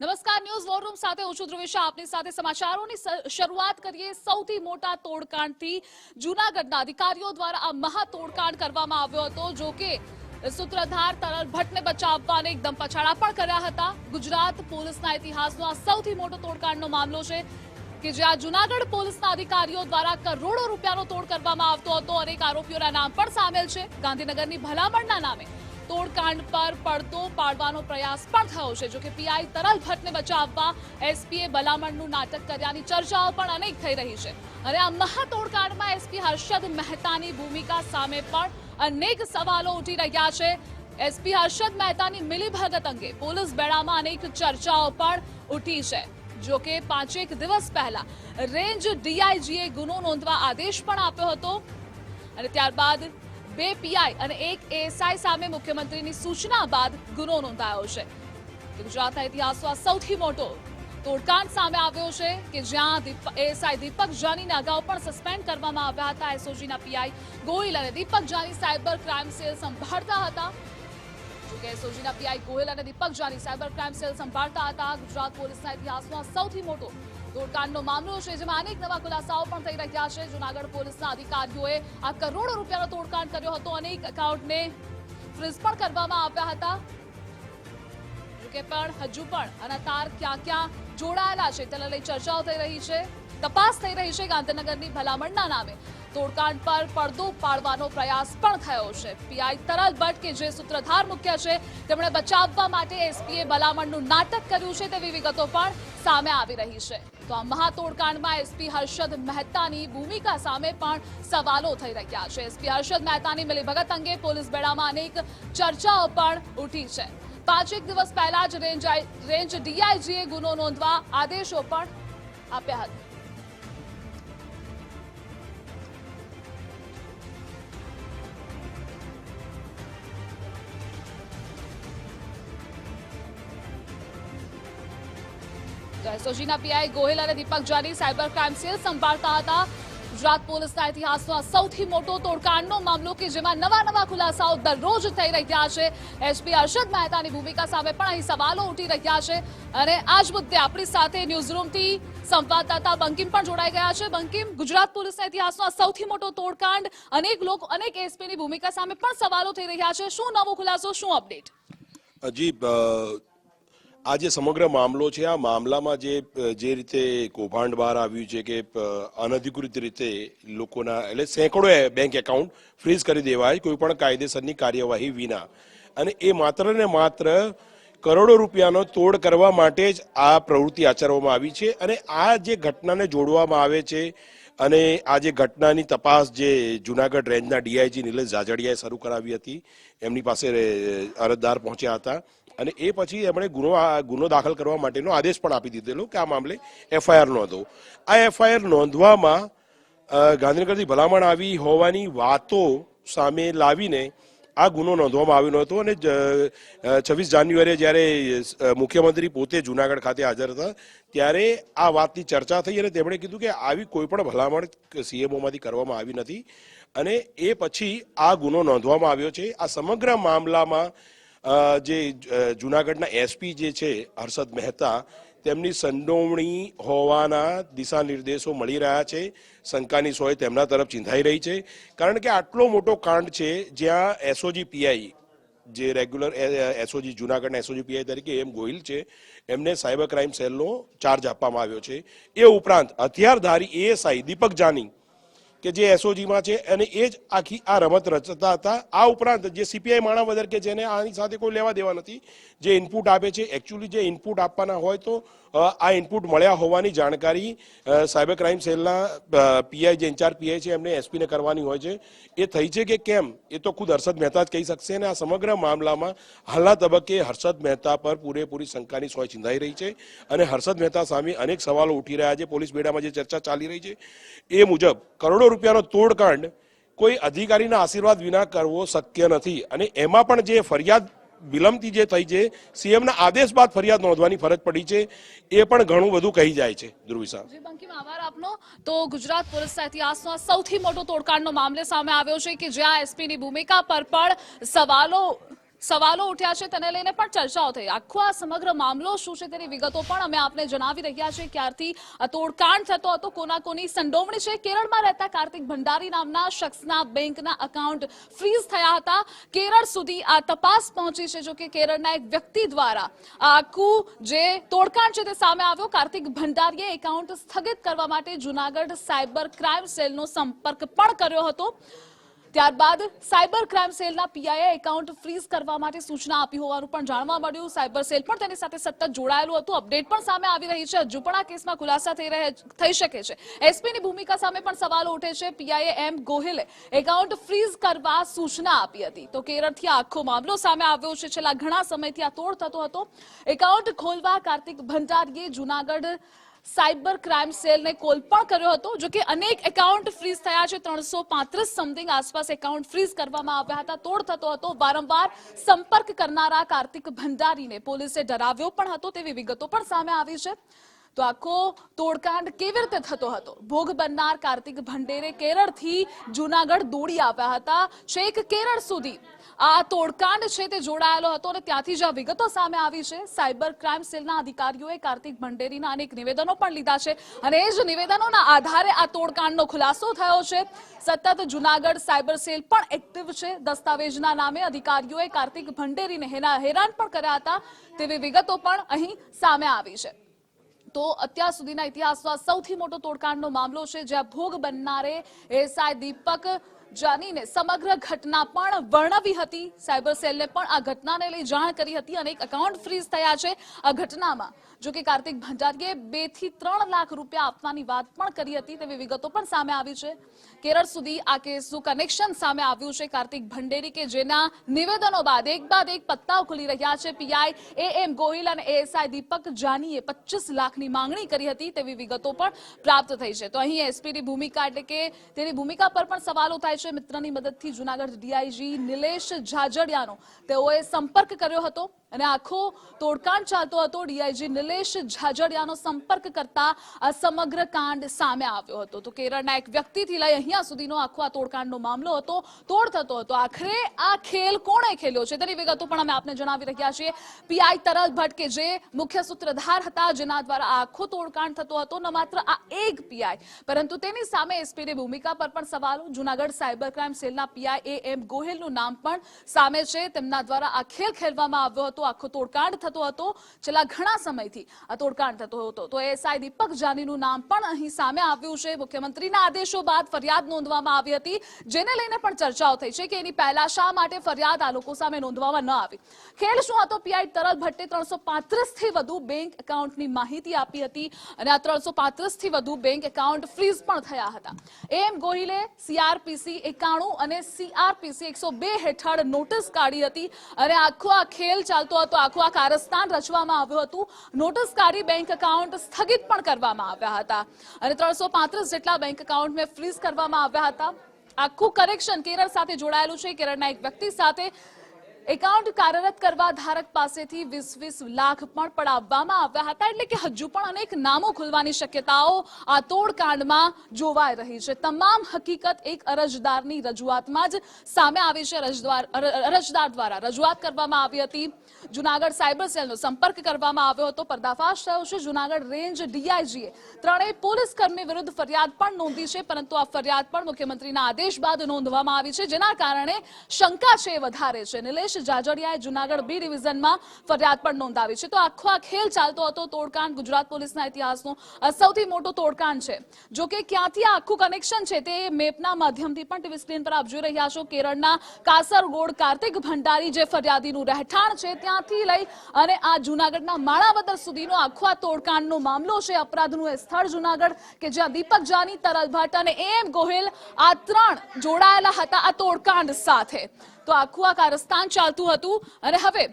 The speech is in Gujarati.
નમસ્કાર, ન્યૂઝ વોરરૂમ સાથે હું છું ધ્રુવિશા. આપની સાથે સમાચારોની શરૂઆત કરીએ સૌથી મોટા તોડકાંડથી જૂનાગઢના અધિકારીઓ દ્વારા આ મહા તોડકાંડ કરવામાં આવ્યો હતો, જો કે સૂત્રધાર તરલ ભટ્ટને બચાવવાને એકદમ પછાડા પણ કર્યા હતા. ગુજરાત પોલીસના ઇતિહાસનો આ સૌથી મોટો તોડકાંડનો મામલો છે કે જ્યાં જૂનાગઢ પોલીસના અધિકારીઓ દ્વારા કરોડો રૂપિયાનો તોડ કરવામાં આવતો હતો. અને એક આરોપીઓના નામ પણ સામેલ છે. ગાંધીનગરની ભલામણના નામે તોડકાંડ પર પડતો પાડવાનો પ્રયાસ પણ થયો છે જોકે પીઆઈ તરલ ભટ્ટને બચાવવા એસપીએ ભલામણનું નાટક કર્યાની ચર્ચાઓ પણ અનેક થઈ રહી છે. અને આ મહા તોડકાંડમાં એસપી હર્ષદ મહેતાની ભૂમિકા સામે પણ અનેક સવાલો ઉઠી રહ્યા છે. એસપી હર્ષદ મહેતાની મિલીભગત અંગે પોલીસ બેડામાં અનેક ચર્ચાઓ પણ ઉઠી છે. જો કે પાંચેક દિવસ પહેલા રેન્જ ડીઆઈજીએ ગુનો નોંધવા આદેશ પણ આપ્યો હતો. અને ત્યારબાદ બે પીઆઈ અને એક એએસઆઈ સામે મુખ્યમંત્રીની સૂચના બાદ ગુનો નોંધાયો છે. ગુજરાતના ઇતિહાસમાં સૌથી મોટો તોડકાંડ સામે આવ્યો છે કે જ્યાં એએસઆઈ દીપક જાનીને અગાઉ પણ સસ્પેન્ડ કરવામાં આવ્યા હતા. એસઓજીના પીઆઈ ગોહિલ અને Deepak Jani cyber crime cell સંભાળતા હતા. જોકે એસઓજીના પીઆઈ ગોયલ અને Deepak Jani cyber crime cell સંભાળતા હતા. ગુજરાત પોલીસના ઇતિહાસમાં સૌથી મોટો તોડકાંડનો મામલો છે, જેમાં અનેક નવા ખુલાસાઓ પણ થઈ રહ્યા છે. જૂનાગઢ પોલીસના અધિકારીઓએ આ કરોડો રૂપિયાનો તોડકાંડ કર્યો હતો. અને એક એકાઉન્ટને ફ્રીઝ પણ કરવામાં આવ્યા હતા. જોકે પણ હજુ પણ આના તાર ક્યાં ક્યાં જોડાયેલા છે તેને લઈ ચર્ચાઓ થઈ રહી છે, તપાસ થઈ રહી છે ગાંધીનગરની ભલામણના નામે. તોડકાંડ પર પડદો પાડવાનો પ્રયાસ પણ થયો છે. પીઆઈ તરલ ભટ્ટ, કે જે સૂત્રધાર મુખ્ય છે, તેમણે બચાવવા માટે એસપીએ ભલામણનું નાટક કર્યું છે તેવી વિગતો પણ સામે આવી રહી છે. તો આ મહા તોડકાંડમાં એસપી હર્ષદ મહેતાની ભૂમિકા સામે પણ સવાલો થઈ રહ્યા છે. એસપી હર્ષદ મહેતાની મિલીભગત અંગે પોલીસ બેડામાં અનેક ચર્ચાઓ પણ ઉઠી છે. પાંચેક દિવસ પહેલા જ રેન્જ રેન્જ ડીઆઈજીએ ગુનો નોંધવા આદેશો પણ આપ્યા હતા. એસઓજીના પીઆઈ ગોહિલ અને Deepak Jani cyber crime cell સંભાળતા હતા. ગુજરાત પોલીસના ઇતિહાસનો આ સૌથી મોટો તોડકાંડનો મામલો કે જેમાં નવા નવા ખુલાસાઓ દરરોજ થઈ રહ્યા છે. એસપી અર્ષદ મહેતાની ભૂમિકા સામે પણ અહીં સવાલો ઉઠી રહ્યા છે. અને આ જ મુદ્દે આપણી સાથે ન્યૂઝરૂમથી સંવાદદાતા બંકિમ પણ જોડાઈ ગયા છે. બંકિમ ગુજરાત પોલીસના ઇતિહાસનો આ સૌથી મોટો તોડકાંડ અનેક લોકો અનેક એસપીની ભૂમિકા સામે પણ સવાલો થઈ રહ્યા છે. શું નવો ખુલાસો શું અપડેટ? જી અ, આ જે સમગ્ર મામલો છે, આ મામલામાં જે જે રીતે કૌભાંડ બહાર આવ્યું છે કે અનધિકૃત રીતે લોકોના, એટલે સેંકડો બેંક એકાઉન્ટ ફ્રીઝ કરી દેવાય કોઈ પણ કાયદેસરની કાર્યવાહી વિના. અને એ માત્ર ને માત્ર કરોડો રૂપિયાનો તોડ કરવા માટે જ આ પ્રવૃત્તિ આચરવામાં આવી છે અને આ જે ઘટનાને જોડવામાં આવે છે અને આ જે ઘટનાની તપાસ જે જુનાગઢ રેન્જના ડીઆઈજી નિલેશ જાજડિયાએ શરૂ કરાવી હતી, એમની પાસે અરજદાર પહોંચ્યા હતા. અને એ પછી એમણે ગુનો ગુનો દાખલ કરવા માટેનો આદેશ પણ આપી દીધેલો કે આ મામલે એફઆઈઆર નોંધો. આ એફઆઈઆર નોંધવામાં ગાંધીનગરથી ભલામણ આવી હોવાની વાતો સામે લાવીને આ ગુનો નોંધવામાં આવ્યો હતો અને છવ્વીસ જાન્યુઆરીએ જ્યારે મુખ્યમંત્રી પોતે જુનાગઢ ખાતે હાજર હતા, ત્યારે આ વાતની ચર્ચા થઈ અને તેમણે કીધું કે આવી કોઈ પણ ભલામણ સીએમઓમાંથી કરવામાં આવી નથી અને એ પછી આ ગુનો નોંધવામાં આવ્યો છે. આ સમગ્ર મામલામાં જે જૂનાગઢના એસપી જે છે, હર્ષદ મહેતા, તેમની સંડોવણી હોવાના દિશા નિર્દેશો મળી રહ્યા છે. શંકાની સોય તેમના તરફ ચિંધાઈ રહી છે. કારણ કે આટલો મોટો કાંડ છે, જ્યાં એસઓજી પીઆઈ, જે રેગ્યુલર એસઓજી, જુનાગઢના એસઓજી પીઆઈ તરીકે એમ ગોહિલ છે, એમને સાયબર ક્રાઇમ સેલનો ચાર્જ આપવામાં આવ્યો છે. એ ઉપરાંત, હથિયારધારી એએસઆઈ દીપક જાની કે જે એસઓજીમાં છે, અને એ જ આખી આ રમત રચતા હતા. આ ઉપરાંત જે સીપીઆઈ માણાવદર કે જેને આની સાથે કોઈ લેવા દેવા નથી, જે ઇનપુટ આપે છે એકચ્યુઅલી જે ઇનપુટ આપવાના હોય તો આ ઇનપુટ મળ્યા હોવાની જાણકારી સાયબર ક્રાઇમ સેલના પીઆઈ જે ઇન્ચાર્જ પીઆઈ છે, એમને એસપીને કરવાની હોય છે. એ થઈ છે કે કેમ? એ તો ખુદ હર્ષદ મહેતા જ કહી શકશે અને આ સમગ્ર મામલામાં હાલના તબક્કે હર્ષદ મહેતા પર પૂરેપૂરી શંકાની સોય ચિંધાઈ રહી છે. અને હર્ષદ મહેતા સામે અનેક સવાલો ઉઠી રહ્યા છે. પોલીસ બેડામાં જે ચર્ચા ચાલી રહી છે, એ મુજબ કરોડો રૂપિયાનો તોડકાંડ કોઈ અધિકારીના આશીર્વાદ વિના કરવો શક્ય નથી. અને એમાં પણ જે ફરિયાદ વિલંબથી જે થઈ છે સીએમના આદેશ બાદ ફરિયાદ નોંધવાની ફરજ પડી છે, એ પણ ઘણું બધું કહી જાય છે, ધ્રુવી સાહેબ. તો ગુજરાત પોલીસના ઇતિહાસમાં સૌથી મોટો તોડકાંડનો મામલે સામે આવ્યો છે કે જ્યાં એસપીની ભૂમિકા પર પણ સવાલો સવાલો ઉઠ્યા છે તેને લઈને પણ ચર્ચાઓ થઈ. આખો આ સમગ્ર મામલો શું છે તેની વિગતો પણ અમે આપને જણાવી રહ્યા છીએ. ક્યારથી આ તોડકાંડ થતો હતો કોના કોની સંડોવણી છે. કેરળમાં રહેતા કાર્તિક ભંડારી નામના શખ્સના બેંકના અકાઉન્ટ ફ્રીઝ થયા હતા. કેરળ સુધી આ તપાસ પહોંચી છે, જો કે કેરળના એક વ્યક્તિ દ્વારા આખું જે તોડકાંડ છે તે સામે આવ્યો. કાર્તિક ભંડારીએ એકાઉન્ટ સ્થગિત કરવા માટે જુનાગઢ સાયબર ક્રાઇમ સેલનો સંપર્ક પણ કર્યો હતો. ત્યારબાદ સાયબર ક્રાઇમ સેલના પીઆઈએ એકાઉન્ટ ફ્રીઝ કરવા માટે સૂચના આપી હોવાનું પણ જાણવા મળ્યું. સાયબર સેલ પણ તેની સાથે સતત જોડાયેલું હતું. અપડેટ પણ સામે આવી રહી છે. હજુ પણ આ કેસમાં ખુલાસા થઈ રહે, થઈ શકે છે. એસપીની ભૂમિકા સામે પણ સવાલો ઉઠે છે. પીઆઈએ એમ ગોહિલે એકાઉન્ટ ફ્રીઝ કરવા સૂચના આપી હતી. તો કેરળથી આખો મામલો સામે આવ્યો છે. છેલ્લા ઘણા સમયથી આ તોડ થતો હતો. એકાઉન્ટ ખોલવા કાર્તિક ભંડારીએ જુનાગઢ સાયબર ક્રાઇમ સેલને કોલ પણ કર્યો હતો, જો કે અનેક એકાઉન્ટ ફ્રીઝ થયા છે. ત્રણસો પાંત્રીસ સમથિંગ આસપાસ એકાઉન્ટ ફ્રીઝ કરવામાં આવ્યા હતા. તોડ થતો હતો. વારંવાર સંપર્ક કરનારા કાર્તિક ભંડારીને પોલીસે ડરાવ્યો પણ હતો, તેવી વિગતો પણ સામે આવી છે. તો આખો તોડકાંડ કેવી રીતે થતો હતો? ભોગ બનનાર કાર્તિક ભંડેરે કેરળથી જુનાગઢ દોડી આવ્યા હતા. છેક કેરળ સુધી આ તોડકાંડ છે તે જોડાયેલો હતો અને ત્યાંથી જ આ વિગતો સામે આવી છે. સાયબર ક્રાઇમ સેલના અધિકારીઓએ કાર્તિક ભંડેરીના અનેક નિવેદનો પણ લીધા છે અને એ જ નિવેદનોના આધારે આ તોડકાંડનો ખુલાસો થયો છે. સતત જુનાગઢ સાયબર સેલ પણ એક્ટિવ છે. દસ્તાવેજના નામે અધિકારીઓએ કાર્તિક ભંડેરીને હેરા- હેરાન પણ કર્યા હતા તેવી વિગતો પણ અહીં સામે આવી છે. તો અત્યાર સુધીના ઇતિહાસમાં સૌથી મોટો તોડકાંડનો મામલો છે જ્યાં ભોગ બનનારે એસઆઈ દીપક જાનીને સમગ્ર ઘટના પણ વર્ણવી હતી. સાયબર સેલને પણ આ ઘટનાને લઈ જાણ કરી હતી અને એક એકાઉન્ટ ફ્રીઝ થયા છે આ ઘટનામાં. જો કે કાર્તિક ભંડારીએ બેથી ત્રણ લાખ રૂપિયા આપવાની વાત પણ કરી હતી, તેવી વિગતો પણ સામે આવી છે. કેરળ સુધી આ કેસનું કનેક્શન સામે આવ્યું છે કાર્તિક ભંડેરી કે જેના નિવેદનો બાદ એક બાદ એક પત્તાઓ ખુલી રહ્યા છે. પીઆઈ એ એમ ગોહિલ અને એએસઆઈ દીપક જાનીએ પચીસ લાખની માંગણી કરી હતી, તેવી વિગતો પણ પ્રાપ્ત થઈ છે. તો અહીં એસપીની ભૂમિકા એટલે કે તેની ભૂમિકા પર પણ સવાલો થાય છે. મિત્રની મદદથી જુનાગઢ ડીઆઈજી નિલેશ ઝાઝડિયાનો તેઓએ સંપર્ક કર્યો હતો. અને આખો તોડકાંડ ચાલતો હતો. ડીઆઈજી નિલેશ ઝાઝડિયાનો સંપર્ક કરતા આ સમગ્ર કાંડ સામે આવ્યો હતો. તો કેરળના એક વ્યક્તિથી લઈ અહીંયા સુધીનો આખો આ તોડકાંડનો મામલો હતો. તોડ થતો હતો. આખરે આ ખેલ કોણે ખેલ્યો છે તેની વિગતો પણ અમે આપને જણાવી રહ્યા છીએ. પીઆઈ તરલ ભટ્ટ કે જે મુખ્ય સૂત્રધાર હતા, જેના દ્વારા આખો તોડકાંડ થતો હતો, ન માત્ર આ એક પીઆઈ, પરંતુ તેની સામે એસપીની ભૂમિકા પર પણ સવાલો. જુનાગઢ સાયબર ક્રાઇમ સેલના પીઆઈ એ એમ ગોહિલનું નામ પણ સામે છે. તેમના દ્વારા આ ખેલ ખેલવામાં આવ્યો હતો. આખો તોડકાંડ થતો હતો છેલ્લા ઘણા સમયથી. આ તોડકાંડ થતો હતો. તો એસઆઈ દીપક જાનીનું નામ પણ અહીં સામે આવ્યું છે. મુખ્યમંત્રીના આદેશો બાદ ફરિયાદ નોંધવામાં આવી હતી, જેને લઈને પણ ચર્ચાઓ થઈ છે કે એની પહેલા શા માટે ફરિયાદ આ લોકો સામે નોંધવામાં ન આવી. ખેલ શું હતો? પીઆઈ તરલ ભટ્ટે ત્રણસો થી વધુ બેંક એકાઉન્ટની માહિતી આપી હતી અને આ ત્રણસો થી વધુ બેંક એકાઉન્ટ ફ્રીઝ પણ થયા હતા. એમ ગોહિલે સીઆરપીસી એકાણું અને સીઆરપીસી એકસો બે હેઠળ નોટિસ કાઢી હતી અને આખો આ ખેલ ચાલતો હતો. આખું આ કારસ્તાન રચવામાં આવ્યું હતું. નોટિસ કાઢી બેંક એકાઉન્ટ સ્થગિત પણ કરવામાં આવ્યા હતા. અને ત્રણસો જેટલા બેંક એકાઉન્ટને ફ્રીઝ કરવામાં આવ્યા હતા. આખું કનેક્શન કેરળ સાથે જોડાયેલું છે. કેરળના એક વ્યક્તિ સાથે એકાઉન્ટ કાર્યરત કરવા ધારક પાસેથી વીસ વીસ લાખ પણ પડાવવામાં આવ્યા હતા, એટલે કે હજુ પણ અનેક નામો ખુલવાની શક્યતાઓ આ તોડકાંડમાં જોવાઈ રહી છે. તમામ હકીકત એક અરજદારની રજૂઆતમાં જ સામે આવી છે. અરજદાર દ્વારા રજૂઆત કરવામાં આવી હતી. જુનાગઢ સાયબર સેલનો સંપર્ક કરવામાં આવ્યો હતો. પર્દાફાશ થયો છે. જુનાગઢ રેન્જ ડીઆઈજીએ ત્રણેય પોલીસ કર્મી વિરુદ્ધ ફરિયાદ પણ નોંધી છે, પરંતુ આ ફરિયાદ પણ મુખ્યમંત્રીના આદેશ બાદ નોંધવામાં આવી છે, જેના કારણે શંકા છે વધારે છે. નિલેશ જાજડિયાએ જુનાગઢ બી ડિવિઝનમાં ફરિયાદ પણ નોંધાવી છે. તો આખો આ ખેલ ચાલતો હતો તોડકાંડ. ગુજરાત પોલીસના ઇતિહાસનો સૌથી મોટો તોડકાંડ છે. જો કે ક્યાંથી આ આખું કનેક્શન છે તે મેપના માધ્યમથી પણ ટીવી સ્ક્રીન પર આપ જોઈ રહ્યા છો. કેરળના કાસરગોડ કાર્તિક ભંડારી જે ફરિયાદીનું રહેઠાણ છે ત્યાંથી લઈ અને આ જુનાગઢના માણાવદર સુધીનો આખો આ તોડકાંડનો મામલો છે. અપરાધનું એ સ્થળ જુનાગઢ કે જ્યાં દીપક જાની, તરલ ભટ્ટ અને એમ ગોહિલ આ ત્રણ જોડાયેલા હતા આ તોડકાંડ સાથે. તો આખું આ કારસ્તાન ચાલતું હતું. અને હવે